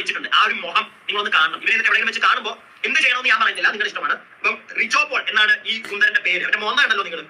വെച്ചിട്ടുണ്ട്. ആ ഒരു മുഖം നിങ്ങളൊന്ന് കാണണം. ഇവരെ എവിടെയെങ്കിലും വെച്ച് കാണുമ്പോൾ എന്ത് ചെയ്യണമെന്ന് ഞാൻ പറയുന്നില്ല. നിങ്ങളുടെ ഇഷ്ടമാണ്. അപ്പം റിജോ പോൾ എന്നാണ് ഈ സുന്ദരന്റെ പേര്. അവന്റെ മോന്ന കണ്ടല്ലോ നിങ്ങൾ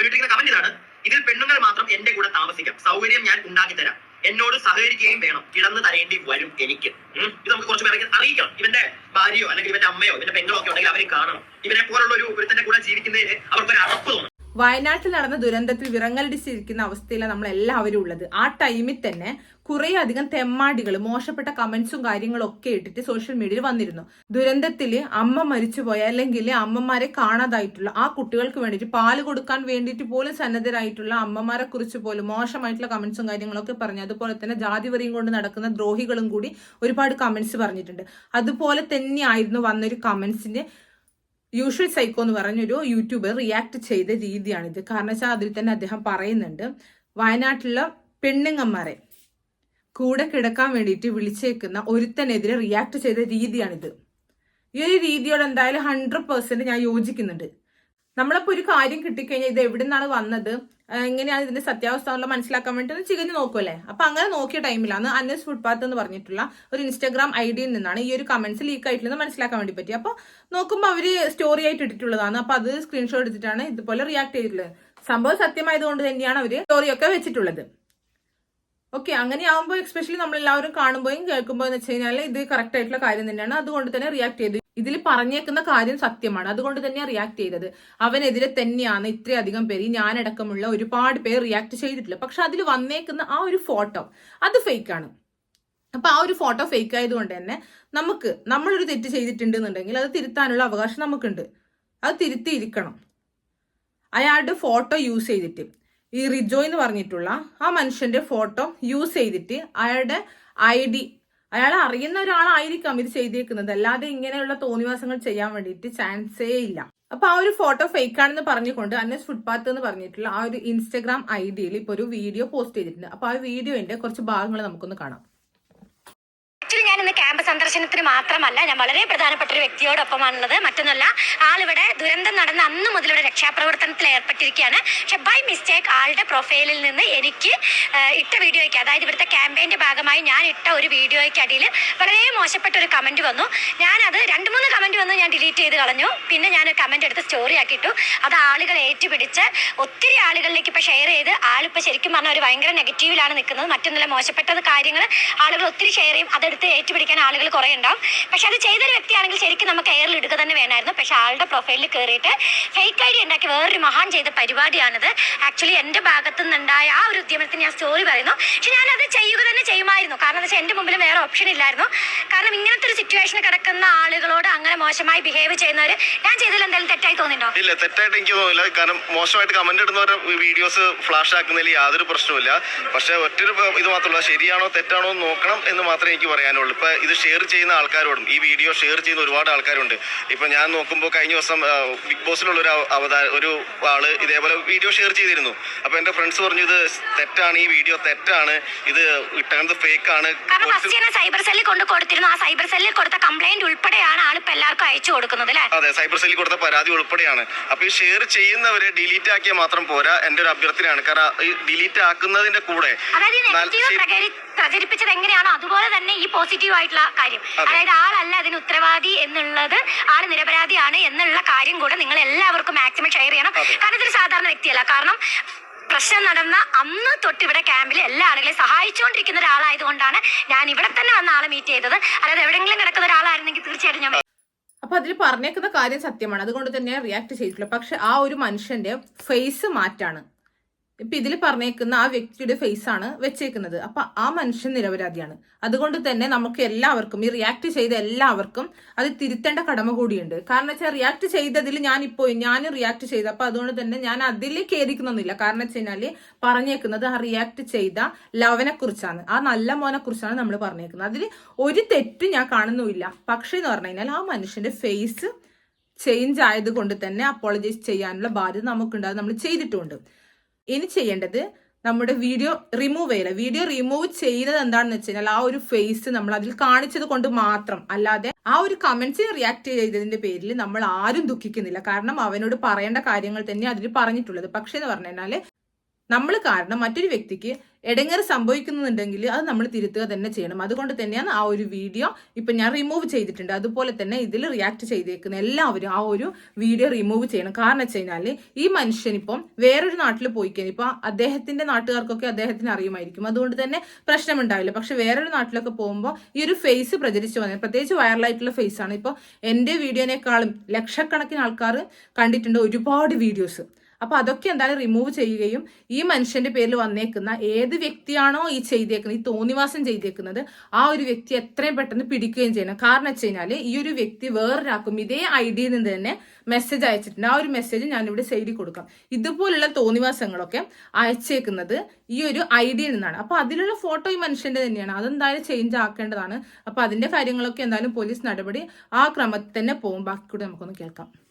ഒരു കമന്റ് ഇതാണ്. ഇതിൽ പെണ്ണുങ്ങൾ മാത്രം എന്റെ കൂടെ താമസിക്കാം. സൗകര്യം ഞാൻ ഉണ്ടാക്കി തരാം എന്നോട് സഹകരിക്കുകയും വേണം. കിടന്ന് തരേണ്ടി വരും എനിക്ക്. ഇത് നമുക്ക് കുറച്ച് പേരെ അറിയിക്കണം. ഇവന്റെ ഭാര്യയോ അല്ലെങ്കിൽ ഇവന്റെ അമ്മയോ ഇവന്റെ പെങ്ങളോ ഒക്കെ ഉണ്ടെങ്കിൽ അവരെ കാണണം. ഇവനെ പോലുള്ള ഒരു ഒരുത്തന്റെ കൂടെ ജീവിക്കുന്നതിന് അവർക്ക് ഒരു അറപ്പ് തോന്നും. വയനാട്ടിൽ നടന്ന ദുരന്തത്തിൽ വിറങ്ങലടിച്ചിരിക്കുന്ന അവസ്ഥയിലാണ് നമ്മൾ എല്ലാവരും ഉള്ളത്. ആ ടൈമിൽ തന്നെ കുറേ അധികം തെമ്മാടികൾ മോശപ്പെട്ട കമന്റ്സും കാര്യങ്ങളും ഒക്കെ ഇട്ടിട്ട് സോഷ്യൽ മീഡിയയിൽ വന്നിരുന്നു. ദുരന്തത്തിൽ അമ്മ മരിച്ചുപോയ അല്ലെങ്കിൽ അമ്മമാരെ കാണാതായിട്ടുള്ള ആ കുട്ടികൾക്ക് വേണ്ടിയിട്ട് പാൽ കൊടുക്കാൻ വേണ്ടിയിട്ട് പോലും സന്നദ്ധരായിട്ടുള്ള അമ്മമാരെ കുറിച്ച് പോലും മോശമായിട്ടുള്ള കമന്റ്സും കാര്യങ്ങളൊക്കെ പറഞ്ഞു അതുപോലെ തന്നെ ജാതി ജാതിവറിയും കൊണ്ട് നടക്കുന്ന ദ്രോഹികളും കൂടി ഒരുപാട് കമന്റ്സ് പറഞ്ഞിട്ടുണ്ട്. അതുപോലെ തന്നെയായിരുന്നു വന്നൊരു കമന്റ്സിന്റെ യൂഷ്വൽ സൈക്കോ എന്ന് പറഞ്ഞൊരു യൂട്യൂബർ റിയാക്ട് ചെയ്ത രീതിയാണിത്. കാരണം വെച്ചാൽ അതിൽ തന്നെ അദ്ദേഹം പറയുന്നുണ്ട് വയനാട്ടിലുള്ള പെണ്ണുങ്ങന്മാരെ കൂടെ കിടക്കാൻ വേണ്ടിയിട്ട് വിളിച്ചേക്കുന്ന ഒരുത്തനെതിരെ റിയാക്ട് ചെയ്ത രീതിയാണിത്. ഈ ഒരു രീതിയോട് എന്തായാലും ഹൺഡ്രഡ് പെർസെന്റ് ഞാൻ യോജിക്കുന്നുണ്ട്. നമ്മളിപ്പോ ഒരു കാര്യം കിട്ടിക്കഴിഞ്ഞാൽ ഇത് എവിടെ നിന്നാണ് വന്നത്? എങ്ങനെയാണ് ഇതിന്റെ സത്യാവസ്ഥ എന്നുള്ള മനസ്സിലാക്കാൻ വേണ്ടി ചികഞ്ഞു നോക്കുമല്ലേ അപ്പൊ അങ്ങനെ നോക്കിയ ടൈമിലാണ് അന്നസ് ഫുട്പാത്ത് എന്ന് പറഞ്ഞിട്ടുള്ള ഒരു ഇൻസ്റ്റാഗ്രാം ഐ ഡിയിൽ നിന്നാണ് ഈ ഒരു കമന്റ്സ് ലീക്ക് ആയിട്ടുള്ളത് മനസ്സിലാക്കാൻ വേണ്ടി പറ്റി. അപ്പൊ നോക്കുമ്പോൾ അവർ സ്റ്റോറി ആയിട്ട് ഇട്ടിട്ടുള്ളതാണ്. അപ്പൊ അത് സ്ക്രീൻഷോട്ട് എടുത്തിട്ടാണ് ഇതുപോലെ റിയാക്ട് ചെയ്തിട്ടുള്ളത്. സംഭവം സത്യമായതുകൊണ്ട് തന്നെയാണ് അവർ സ്റ്റോറിയൊക്കെ വെച്ചിട്ടുള്ളത്. ഓക്കെ അങ്ങനെ ആവുമ്പോൾ എക്സ്പെഷ്യലി നമ്മൾ എല്ലാവരും കാണുമ്പോഴും കേൾക്കുമ്പോൾ എന്ന് വെച്ച് കഴിഞ്ഞാൽ ഇത് കറക്റ്റ് ആയിട്ടുള്ള കാര്യം തന്നെയാണ്. അതുകൊണ്ട് തന്നെ റിയാക്ട് ചെയ്തു ഇതിൽ പറഞ്ഞേക്കുന്ന കാര്യം സത്യമാണ്. അതുകൊണ്ട് തന്നെയാണ് റിയാക്ട് ചെയ്തത്. അവനെതിരെ തന്നെയാണ് ഇത്രയധികം പേര് ഞാനടക്കമുള്ള ഒരുപാട് പേർ റിയാക്ട് ചെയ്തിട്ടില്ല. പക്ഷെ അതിൽ വന്നേക്കുന്ന ആ ഒരു ഫോട്ടോ അത് ഫേക്കാണ് അപ്പൊ ആ ഒരു ഫോട്ടോ ഫേക്ക് ആയതുകൊണ്ട് തന്നെ നമുക്ക് നമ്മളൊരു തെറ്റ് ചെയ്തിട്ടുണ്ടെന്നുണ്ടെങ്കിൽ അത് തിരുത്താനുള്ള അവകാശം നമുക്കുണ്ട്. അത് തിരുത്തിയിരിക്കണം. അയാളുടെ ഫോട്ടോ യൂസ് ചെയ്തിട്ട്. ഈ റിജോ എന്ന് പറഞ്ഞിട്ടുള്ള ആ മനുഷ്യന്റെ ഫോട്ടോ യൂസ് ചെയ്തിട്ട് അയാളുടെ ഐ ഡി അയാളെ അറിയുന്ന ഒരാളായിരിക്കാം ഇത് ചെയ്തേക്കുന്നത്. അല്ലാതെ ഇങ്ങനെയുള്ള തോന്നിവാസങ്ങൾ ചെയ്യാൻ വേണ്ടിയിട്ട് ചാൻസേ ഇല്ല. അപ്പൊ ആ ഒരു ഫോട്ടോ ഫേക്ക് ആണെന്ന് പറഞ്ഞുകൊണ്ട് അന്നസ് ഫുട്പാത്ത് എന്ന് പറഞ്ഞിട്ടുള്ള ആ ഒരു ഇൻസ്റ്റഗ്രാം ഐ ഡിയിൽ ഇപ്പൊ ഒരു വീഡിയോ പോസ്റ്റ് ചെയ്തിട്ടുണ്ട്. അപ്പൊ ആ വീഡിയോന്റെ കുറച്ച് ഭാഗങ്ങൾ നമുക്കൊന്ന് കാണാം. ഞാൻ ഇന്ന് ക്യാമ്പ് സന്ദർശനത്തിന് മാത്രമല്ല ഞാൻ വളരെ പ്രധാനപ്പെട്ട ഒരു വ്യക്തിയോടൊപ്പമാണുള്ളത്. മറ്റൊന്നല്ല ആളിവിടെ ദുരന്തം നടന്ന അന്ന് മുതൽ ഇവിടെ രക്ഷാപ്രവർത്തനത്തിൽ ഏർപ്പെട്ടിരിക്കുകയാണ്. പക്ഷെ ബൈ മിസ്റ്റേക്ക് ആളുടെ പ്രൊഫൈലിൽ നിന്ന് എനിക്ക് ഇട്ട വീഡിയോയ്ക്ക് അതായത് ഇവിടുത്തെ ക്യാമ്പയിന്റെ ഭാഗമായി ഞാൻ ഇട്ട ഒരു വീഡിയോയ്ക്ക് അടിയിൽ വളരെ മോശപ്പെട്ട ഒരു കമന്റ് വന്നു. ഞാനത് രണ്ട് മൂന്ന് കമന്റ് വന്നു ഞാൻ ഡിലീറ്റ് ചെയ്ത് കളഞ്ഞു. പിന്നെ ഞാൻ കമന്റ് എടുത്ത് സ്റ്റോറി ആക്കിയിട്ടു. അത് ആളുകൾ ഏറ്റുപിടിച്ച് ഒത്തിരി ആളുകളിലേക്ക് ഇപ്പൊ ഷെയർ ചെയ്ത് ആളിപ്പോ ശരിക്കും പറഞ്ഞാൽ ഒരു ഭയങ്കര നെഗറ്റീവിലാണ് നിൽക്കുന്നത്. മറ്റൊന്നുമില്ല മോശപ്പെട്ടത് കാര്യങ്ങൾ ആളുകൾ ഒത്തിരി ഷെയർ ചെയ്യും. അതെടുത്ത് ഏറ്റുപിടിക്കാൻ ആളുകൾ കുറേ ഉണ്ടാവും. പക്ഷെ അത് ചെയ്തൊരു വ്യക്തിയാണെങ്കിൽ ശരിക്കും നമുക്ക് എയറിൽ ഇടുക തന്നെ വേണമായിരുന്നു. പക്ഷെ ആളുടെ പ്രൊഫൈലിൽ കയറിയിട്ട് ഫേക്ക് ഐ ഡി ഉണ്ടാക്കി വേറൊരു മഹാൻ ചെയ്ത പരിപാടിയാണിത്. ആക്ച്വലി എന്റെ ഭാഗത്തു നിന്നുണ്ടായ ആ ഒരു ഉദ്യമത്തിന് ഞാൻ സ്റ്റോറി പറയുന്നു. പക്ഷെ ഞാൻ അത് ചെയ്യുക തന്നെ ചെയ്യുമായിരുന്നു. കാരണം എന്താ വെച്ചാൽ എന്റെ മുമ്പിൽ വേറെ ഓപ്ഷൻ ഇല്ലായിരുന്നു. കാരണം ഇങ്ങനത്തെ ഒരു സിറ്റുവേഷൻ കിടക്കുന്ന ആളുകളോട് അങ്ങനെ മോശമായി ബിഹേവ് ചെയ്യുന്നവർ ഞാൻ ചെയ്തതിൽ എന്തെങ്കിലും തെറ്റായി തോന്നിയിട്ടുണ്ടോ? ഇല്ല തെറ്റായിട്ട് എനിക്ക് തോന്നില്ല കാരണം മോശമായിട്ട് കമന്റ് ഇടുന്നവരെ വീഡിയോസ് ഫ്ലാഷ് ആക്കുന്നതിൽ യാതൊരു പ്രശ്നവുമില്ല. പക്ഷെ ഒറ്റൊരു ഇത് മാത്രമല്ല ശരിയാണോ തെറ്റാണോ നോക്കണം എന്ന് മാത്രമേ എനിക്ക് പറയാനുള്ളൂ. ഇപ്പൊ ഇത് ഷെയർ ചെയ്യുന്ന ആൾക്കാരോടും ഈ വീഡിയോ ഷെയർ ചെയ്യുന്ന ഒരുപാട് ആൾക്കാരുണ്ട്. ഇപ്പോൾ ഞാൻ നോക്കുമ്പോൾ കഴിഞ്ഞ ദിവസം ബിഗ് ബോസിലുള്ള ഒരു അവ- അവതാര ഒരു ആൾ ഇതേപോലെ വീഡിയോ ഷെയർ ചെയ്തിരുന്നു. അപ്പോൾ എന്റെ ഫ്രണ്ട്സ് പറഞ്ഞു ഇത് തെറ്റാണ് ഈ വീഡിയോ തെറ്റാണ്. ഇത് ഇട്ടത് ഫേക്ക് ആണ്. സൈബർ സെല്ലിൽ കൊണ്ട് കൊടുത്തിരുന്നു. ആ സൈബർ സെല്ലിൽ കൊടുത്ത കംപ്ലൈന്റ് ഉൾപ്പെടെയാണ് ആളിപ്പോ എല്ലാവർക്കും അയച്ചു കൊടുക്കുന്നത് അതെ സൈബർ സെല്ലിൽ കൊടുത്ത പരാതി ഉൾപ്പെടെയാണ്. അപ്പൊ ഈ ഷെയർ ചെയ്യുന്നവരെ ഡിലീറ്റ് ആക്കിയാൽ മാത്രം പോരാ. എന്റെ ഒരു അഭ്യർത്ഥനയാണ്. കാരണം ഈ ഡിലീറ്റ് ആക്കുന്നതിന്റെ കൂടെ പ്രചരിപ്പിച്ചത് എങ്ങനെയാണോ അതുപോലെ തന്നെ ഈ പോസിറ്റീവ് ആയിട്ടുള്ള കാര്യം. അതെ. അതായത് ആളല്ല അതിന് ഉത്തരവാദി എന്നുള്ളത് ആൾ നിരപരാധിയാണ് എന്നുള്ള കാര്യം കൂടെ നിങ്ങൾ എല്ലാവർക്കും മാക്സിമം ഷെയർ ചെയ്യണം. കാരണം ഇതൊരു സാധാരണ വ്യക്തിയല്ല. കാരണം പ്രശ്നം നടന്ന അന്ന് തൊട്ട് ഇവിടെ ക്യാമ്പിൽ എല്ലാ ആളുകളെയും സഹായിച്ചുകൊണ്ടിരിക്കുന്ന ഒരാളായതുകൊണ്ടാണ് ഞാൻ ഇവിടെ തന്നെ വന്ന ആളെ മീറ്റ് ചെയ്തത്. അതായത് എവിടെയെങ്കിലും കിടക്കുന്ന ഒരാളായിരുന്നെങ്കിൽ തീർച്ചയായിട്ടും ഞാൻ അപ്പൊ അതിൽ പറഞ്ഞേക്കുന്ന കാര്യം സത്യമാണ്. അതുകൊണ്ട് തന്നെ റിയാക്ട് ചെയ്തിട്ടുള്ളൂ പക്ഷെ ആ ഒരു മനുഷ്യന്റെ ഫേസ് മാറ്റാണ്. ഇപ്പൊ ഇതിൽ പറഞ്ഞേക്കുന്ന ആ വ്യക്തിയുടെ ഫേസ് ആണ് വെച്ചേക്കുന്നത്. അപ്പൊ ആ മനുഷ്യൻ നിരപരാധിയാണ്. അതുകൊണ്ട് തന്നെ നമുക്ക് എല്ലാവർക്കും ഈ റിയാക്ട് ചെയ്ത എല്ലാവർക്കും അത് തിരുത്തേണ്ട കടമ കൂടിയുണ്ട്. കാരണം വെച്ചാൽ റിയാക്ട് ചെയ്തതിൽ ഇപ്പോ ഞാനും റിയാക്ട് ചെയ്തു. അപ്പൊ അതുകൊണ്ട് തന്നെ ഞാൻ അതിൽ കേദിക്കുന്നൊന്നുമില്ല കാരണം വെച്ച് കഴിഞ്ഞാൽ പറഞ്ഞേക്കുന്നത് ആ റിയാക്ട് ചെയ്ത ലവനെ കുറിച്ചാണ് ആ നല്ല മോനെ കുറിച്ചാണ് നമ്മൾ പറഞ്ഞേക്കുന്നത്. അതിൽ ഒരു തെറ്റ് ഞാൻ കാണുന്നുമില്ല. പക്ഷേ എന്ന് പറഞ്ഞു കഴിഞ്ഞാൽ ആ മനുഷ്യന്റെ ഫേസ് ചേഞ്ച് ആയതുകൊണ്ട് തന്നെ അപ്പോളജൈസ് ചെയ്യാനുള്ള ബാധ്യത നമുക്കുണ്ട്. അത് നമ്മൾ ചെയ്തിട്ടുമുണ്ട് ഇനി ചെയ്യേണ്ടത് നമ്മുടെ വീഡിയോ റിമൂവ് ചെയ്യില്ല വീഡിയോ റിമൂവ് ചെയ്യുന്നത് എന്താണെന്ന് വെച്ച് കഴിഞ്ഞാൽ ആ ഒരു ഫേസ് നമ്മൾ അതിൽ കാണിച്ചത് കൊണ്ട് മാത്രം. അല്ലാതെ ആ ഒരു കമന്റ്സ് റിയാക്ട് ചെയ്തതിന്റെ പേരിൽ നമ്മൾ ആരും ദുഃഖിക്കുന്നില്ല. കാരണം അവനോട് പറയേണ്ട കാര്യങ്ങൾ തന്നെ അതിൽ പറഞ്ഞിട്ടുള്ളത്. പക്ഷേ എന്ന് പറഞ്ഞു കഴിഞ്ഞാൽ നമ്മൾ കാരണം മറ്റൊരു വ്യക്തിക്ക് ഇടങ്ങേറ് സംഭവിക്കുന്നുണ്ടെങ്കിൽ അത് നമ്മൾ തിരുത്തുക തന്നെ ചെയ്യണം. അതുകൊണ്ട് തന്നെയാണ് ആ ഒരു വീഡിയോ ഇപ്പം ഞാൻ റിമൂവ് ചെയ്തിട്ടുണ്ട്. അതുപോലെ തന്നെ ഇതിൽ റിയാക്ട് ചെയ്തേക്കുന്ന എല്ലാവരും ആ ഒരു വീഡിയോ റിമൂവ് ചെയ്യണം. കാരണം വെച്ച് കഴിഞ്ഞാൽ ഈ മനുഷ്യൻ ഇപ്പം വേറൊരു നാട്ടിൽ പോയി കഴിഞ്ഞാൽ ഇപ്പം അദ്ദേഹത്തിന്റെ നാട്ടുകാർക്കൊക്കെ അദ്ദേഹത്തിന് അറിയുമായിരിക്കും. അതുകൊണ്ട് തന്നെ പ്രശ്നമുണ്ടാവില്ല. പക്ഷെ വേറൊരു നാട്ടിലൊക്കെ പോകുമ്പോൾ ഈ ഒരു ഫേസ് പ്രചരിച്ചു വന്നത് പ്രത്യേകിച്ച് വൈറലായിട്ടുള്ള ഫേസ് ആണ്. ഇപ്പോൾ എന്റെ വീഡിയോനേക്കാളും ലക്ഷക്കണക്കിന് ആൾക്കാർ കണ്ടിട്ടുണ്ട് ഒരുപാട് വീഡിയോസ് അപ്പൊ അതൊക്കെ എന്തായാലും റിമൂവ് ചെയ്യുകയും ഈ മനുഷ്യന്റെ പേരിൽ വന്നേക്കുന്ന ഏത് വ്യക്തിയാണോ ഈ ചെയ്തേക്കുന്നത് ഈ തോന്നിവാസം ചെയ്തേക്കുന്നത് ആ ഒരു വ്യക്തി എത്രയും പെട്ടെന്ന് പിടിക്കുകയും ചെയ്യണം. കാരണം വെച്ച് കഴിഞ്ഞാൽ ഈ ഒരു വ്യക്തി വേറൊരാക്കും ഇതേ ഐ ഡിയിൽ നിന്ന് തന്നെ മെസ്സേജ് അയച്ചിട്ടുണ്ട്. ആ ഒരു മെസ്സേജ് ഞാൻ ഇവിടെ സൈഡിൽ കൊടുക്കാം. ഇതുപോലുള്ള തോന്നിവാസങ്ങളൊക്കെ അയച്ചേക്കുന്നത് ഈ ഒരു ഐ ഡിയിൽ നിന്നാണ്. അപ്പോൾ അതിലുള്ള ഫോട്ടോ ഈ മനുഷ്യന്റെ തന്നെയാണ്. അതെന്തായാലും ചേഞ്ച് ആക്കേണ്ടതാണ്. അപ്പോൾ അതിന്റെ കാര്യങ്ങളൊക്കെ എന്തായാലും പോലീസ് നടപടി ആ ക്രമത്തിൽ തന്നെ പോകും. ബാക്കി കൂടെ നമുക്കൊന്ന് കേൾക്കാം.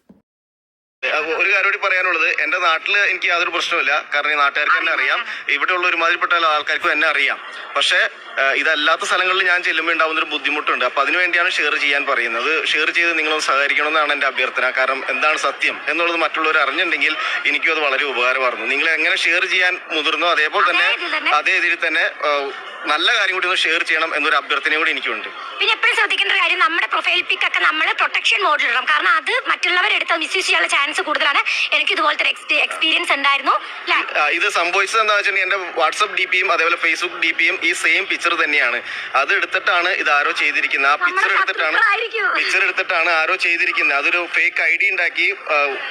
ഒരു കാര്യം കൂടി പറയാനുള്ളത്. എന്റെ നാട്ടിൽ എനിക്ക് യാതൊരു പ്രശ്നമില്ല കാരണം ഈ നാട്ടുകാർക്ക് എന്നെ അറിയാം. ഇവിടെയുള്ള ഒരുമാതിരിപ്പെട്ട ആൾക്കാർക്കും എന്നെ അറിയാം. പക്ഷേ ഇതല്ലാത്ത സ്ഥലങ്ങളിൽ ഞാൻ ചെല്ലുമ്പോൾ ഉണ്ടാവുന്ന ഒരു ബുദ്ധിമുട്ടുണ്ട്. അപ്പൊ അതിനുവേണ്ടിയാണ് ഷെയർ ചെയ്യാൻ പറയുന്നത്. ഷെയർ ചെയ്ത് നിങ്ങളൊന്ന് സഹകരിക്കണമെന്നാണ് എന്റെ അഭ്യർത്ഥന. കാരണം എന്താണ് സത്യം എന്നുള്ളത് മറ്റുള്ളവർ അറിഞ്ഞിട്ടുണ്ടെങ്കിൽ എനിക്കും അത് വളരെ ഉപകാരമായിരുന്നു. നിങ്ങൾ എങ്ങനെ ഷെയർ ചെയ്യാൻ മുതിർന്നോ അതേപോലെ തന്നെ അതേ ഇതിൽ തന്നെ. നല്ല കാര്യം കൂടി ഒന്ന് ഷെയർ ചെയ്യണം എന്നൊരു അഭ്യർത്ഥന കൂടി എനിക്കുണ്ട്. പിന്നെ എപ്പോഴും ശ്രദ്ധിക്കേണ്ട ഒരു കാര്യം നമ്മുടെ പ്രൊഫൈൽ പിക്ക് ഒക്കെ നമ്മൾ പ്രൊട്ടക്ഷൻ മോഡിൽ ഇടണം. കാരണം അത് മറ്റുള്ളവരെടുത്ത് മിസ്യൂസ് ചെയ്യാനുള്ള ചാൻസ് കൂടുതലാണ്. എനിക്ക് ഇതുപോലത്തെ എക്സ്പീരിയൻസ് ഉണ്ടായിരുന്നു. ഇത് സംഭവിച്ചത് എന്താ വെച്ചിട്ടുണ്ടെങ്കിൽ എന്റെ വാട്സ്ആപ്പ് ഡി പിയും അതേപോലെ ഫേസ്ബുക്ക് ഡി പിയും ഈ സെയിം പിക്ചർ തന്നെയാണ്. അത് എടുത്തിട്ടാണ് ഇത് ആരോ ചെയ്തിരിക്കുന്നത്. ആ പിക്ചർ എടുത്തിട്ടാണ് പിക്ചർ എടുത്തിട്ടാണ് ആരോ ചെയ്തിരിക്കുന്നത്. അതൊരു ഫേക്ക് ഐ ഡി ഉണ്ടാക്കി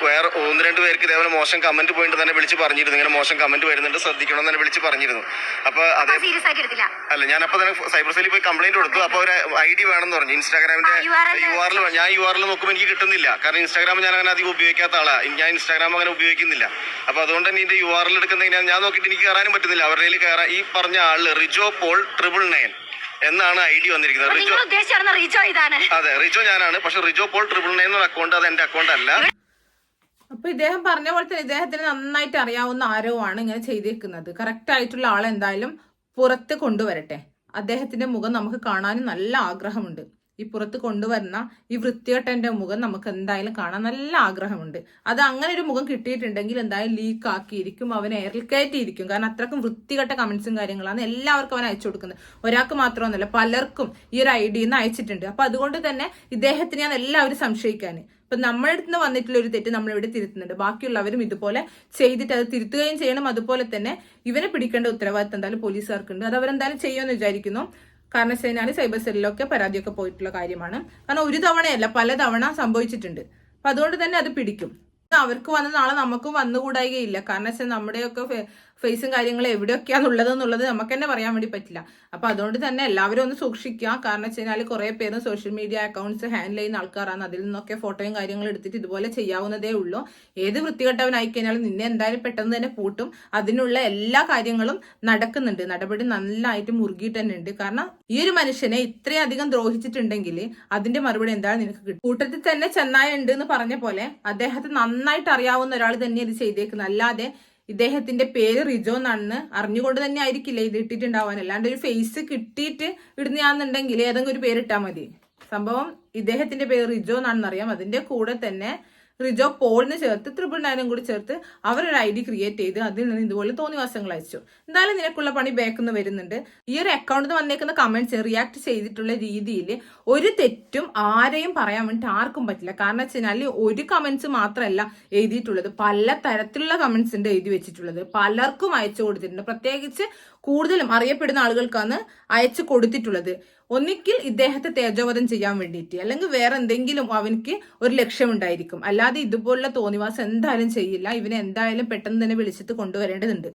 വേറെ ഒന്ന് രണ്ട് പേർക്ക് ഇതേപോലെ മോശം കമന്റ് പോയിട്ട് തന്നെ വിളിച്ച് പറഞ്ഞിരുന്നു. ഇങ്ങനെ മോശം കമന്റ് വരുന്നുണ്ട് ശ്രദ്ധിക്കണം എന്ന് തന്നെ വിളിച്ച് പറഞ്ഞിരുന്നു. അപ്പൊ അതേ അല്ല ഞാൻ അപ്പൊ തന്നെ സൈബർ സെല്ലിൽ പോയി കംപ്ലൈന്റ് കൊടുത്തു. അപ്പൊ ഒരു ഐ ഡി വേണമെന്ന് പറഞ്ഞു. ഇൻസ്റ്റാഗ്രാമിന്റെ യു ആർ ഞാൻ യു ആറിൽ നോക്കുമ്പോൾ എനിക്ക് കിട്ടുന്നില്ല. കാരണം ഇൻസ്റ്റാഗ്രാം ഞാൻ അങ്ങനെ അധികം ഉപയോഗിക്കാത്ത ആളാ. ഞാൻ ഇൻസ്റ്റാഗ്രാം അങ്ങനെ ഉപയോഗിക്കുന്നില്ല. അപ്പൊ അതുകൊണ്ട് തന്നെ ഇതിന്റെ യു ആർ എൽ എടുക്കുന്നതിന് ഞാൻ നോക്കിയിട്ട് എനിക്ക് കയറാനും പറ്റുന്നില്ല. അവരുടെ കയ്യിൽ കയറാൻ ഈ പറഞ്ഞ ആൾ റിജോ പോൾ ട്രിപ്പിൾ നയൻ എന്നാണ് ഐ ഡി വന്നിരിക്കുന്നത്. റിജോ റിജോ ഇതാണ്. അതെ റിജോ ഞാനാണ്. പക്ഷെ റിജോ പോൾ ട്രിപ്പിൾ നയൻ എന്ന അക്കൗണ്ട് അത് എന്റെ അക്കൗണ്ട് അല്ല. അപ്പൊ ഇദ്ദേഹം പറഞ്ഞ പോലെ തന്നെ ഇദ്ദേഹത്തിന് നന്നായിട്ട് അറിയാവുന്ന ആരോ ആണ് ഇങ്ങനെ ചെയ്തിരിക്കുന്നത് കറക്റ്റ് ആയിട്ടുള്ള ആളെന്തായാലും പുറത്ത് കൊണ്ടുവരട്ടെ. അദ്ദേഹത്തിന്റെ മുഖം നമുക്ക് കാണാനും നല്ല ആഗ്രഹമുണ്ട്. ഈ പുറത്ത് കൊണ്ടുവരുന്ന ഈ വൃത്തികെട്ടന്റെ മുഖം നമുക്ക് എന്തായാലും കാണാൻ നല്ല ആഗ്രഹമുണ്ട്. അത് അങ്ങനെ ഒരു മുഖം കിട്ടിയിട്ടുണ്ടെങ്കിൽ എന്തായാലും ലീക്ക് ആക്കിയിരിക്കും അവൻ എയറിൽ കയറ്റിയിരിക്കും. കാരണം അത്രക്കും വൃത്തികെട്ട കമന്റ്സും കാര്യങ്ങളാണ് എല്ലാവർക്കും അവൻ അയച്ചു കൊടുക്കുന്നത്. ഒരാൾക്ക് മാത്രമൊന്നുമല്ല പലർക്കും ഈ ഒരു ഐ ഡിന്ന് അയച്ചിട്ടുണ്ട്. അപ്പൊ അതുകൊണ്ട് തന്നെ ഇദ്ദേഹത്തിനെയാണ് എല്ലാവരും സംശയിക്കാൻ ഇപ്പൊ നമ്മുടെ അടുത്ത് നിന്ന് വന്നിട്ടുള്ള ഒരു തെറ്റ് നമ്മൾ ഇവിടെ തിരുത്തുന്നുണ്ട്. ബാക്കിയുള്ളവരും ഇതുപോലെ ചെയ്തിട്ട് അത് തിരുത്തുകയും ചെയ്യണം. അതുപോലെ തന്നെ ഇവനെ പിടിക്കേണ്ട ഉത്തരവാദിത്തം എന്തായാലും പോലീസുകാർക്കുണ്ട്. അത് അവരെന്തായാലും ചെയ്യുമെന്ന് വിചാരിക്കുന്നു. കാരണം വെച്ച് കഴിഞ്ഞാൽ സൈബർ സെല്ലിലൊക്കെ പരാതിയൊക്കെ പോയിട്ടുള്ള കാര്യമാണ്. കാരണം ഒരു തവണയല്ല പല തവണ സംഭവിച്ചിട്ടുണ്ട്. അപ്പൊ അതുകൊണ്ട് തന്നെ അത് പിടിക്കും. അവർക്ക് വന്ന നാളെ നമുക്കും വന്നുകൂടായികയില്ല. കാരണം വെച്ചാൽ നമ്മുടെയൊക്കെ ഫേസും കാര്യങ്ങളും എവിടെയൊക്കെയാണുള്ളത് എന്നുള്ളത് നമുക്ക് തന്നെ പറയാൻ വേണ്ടി പറ്റില്ല. അപ്പൊ അതുകൊണ്ട് തന്നെ എല്ലാവരും ഒന്ന് സൂക്ഷിക്കുക. കാരണം വെച്ച് കഴിഞ്ഞാൽ കുറെ പേരും സോഷ്യൽ മീഡിയ അക്കൗണ്ട്സ് ഹാൻഡിൽ ചെയ്യുന്ന ആൾക്കാരാണ്. അതിൽ നിന്നൊക്കെ ഫോട്ടോയും കാര്യങ്ങളും എടുത്തിട്ട് ഇതുപോലെ ചെയ്യാവുന്നതേ ഉള്ളൂ. ഏത് വൃത്തികെട്ടവനായി കഴിഞ്ഞാലും നിന്നെ എന്തായാലും പെട്ടെന്ന് തന്നെ പൂട്ടും. അതിനുള്ള എല്ലാ കാര്യങ്ങളും നടക്കുന്നുണ്ട്. നടപടി നല്ലതായിട്ട് മുറുകിയിട്ട് തന്നെ ഉണ്ട്. കാരണം ഈ ഒരു മനുഷ്യനെ ഇത്രയധികം ദ്രോഹിച്ചിട്ടുണ്ടെങ്കിൽ അതിന്റെ മറുപടി എന്താണ് നിനക്ക് കിട്ടും. കൂട്ടത്തിൽ തന്നെ ചെന്നായ ഉണ്ട് എന്ന് പറഞ്ഞ പോലെ അദ്ദേഹത്തെ നന്നായിട്ട് അറിയാവുന്ന ഒരാൾ തന്നെ ഇത് ചെയ്തേക്കുന്നത്. അല്ലാതെ ഇദ്ദേഹത്തിന്റെ പേര് റിജോ എന്നാണെന്ന് അറിഞ്ഞുകൊണ്ട് തന്നെ ആയിരിക്കില്ല ഇത് ഇട്ടിട്ടുണ്ടാവാൻ. അല്ലാണ്ട് ഒരു ഫേസ് കിട്ടിയിട്ട് ഇടുന്നയാണെന്നുണ്ടെങ്കിൽ ഏതെങ്കിലും ഒരു പേരിട്ടാൽ മതി. സംഭവം ഇദ്ദേഹത്തിന്റെ പേര് റിജോ എന്നാണെന്ന് അറിയാം അതിന്റെ കൂടെ തന്നെ റിജോ പോളിന് ചേർത്ത് ത്രിപിൾ നയനും കൂടി ചേർത്ത് അവരൊരു ഐ ഡി ക്രിയേറ്റ് ചെയ്ത് അതിൽ നിന്ന് ഇതുപോലെ തോന്നിവാസങ്ങൾ അയച്ചു. എന്തായാലും നിനക്കുള്ള പണി ബാക്കിൽ വരുന്നുണ്ട്. ഈ ഒരു അക്കൗണ്ടിൽ നിന്ന് വന്നേക്കുന്ന കമന്റ്സ് റിയാക്ട് ചെയ്തിട്ടുള്ള രീതിയിൽ ഒരു തെറ്റും ആരെയും പറയാൻ വേണ്ടിയിട്ട് ആർക്കും പറ്റില്ല. കാരണം വെച്ച് കഴിഞ്ഞാൽ ഒരു കമന്റ്സ് മാത്രമല്ല എഴുതിയിട്ടുള്ളത്. പല തരത്തിലുള്ള കമന്റ്സ് ഉണ്ട് എഴുതി വെച്ചിട്ടുള്ളത്. പലർക്കും അയച്ചു കൊടുത്തിട്ടുണ്ട്. പ്രത്യേകിച്ച് കൂടുതലും അറിയപ്പെടുന്ന ആളുകൾക്കാണ് അയച്ചു കൊടുത്തിട്ടുള്ളത്. ഒന്നിക്കിൽ ഇദ്ദേഹത്തെ തേജോവധം ചെയ്യാൻ വേണ്ടിയിട്ട് അല്ലെങ്കിൽ വേറെ എന്തെങ്കിലും അവനക്ക് ഒരു ലക്ഷ്യമുണ്ടായിരിക്കും അല്ലാതെ ഇതുപോലുള്ള തോന്നിവാസം എന്തായാലും ചെയ്യില്ല. ഇവനെ എന്തായാലും പെട്ടെന്ന് തന്നെ വിളിച്ചിട്ട് കൊണ്ടുവരേണ്ടതുണ്ട്.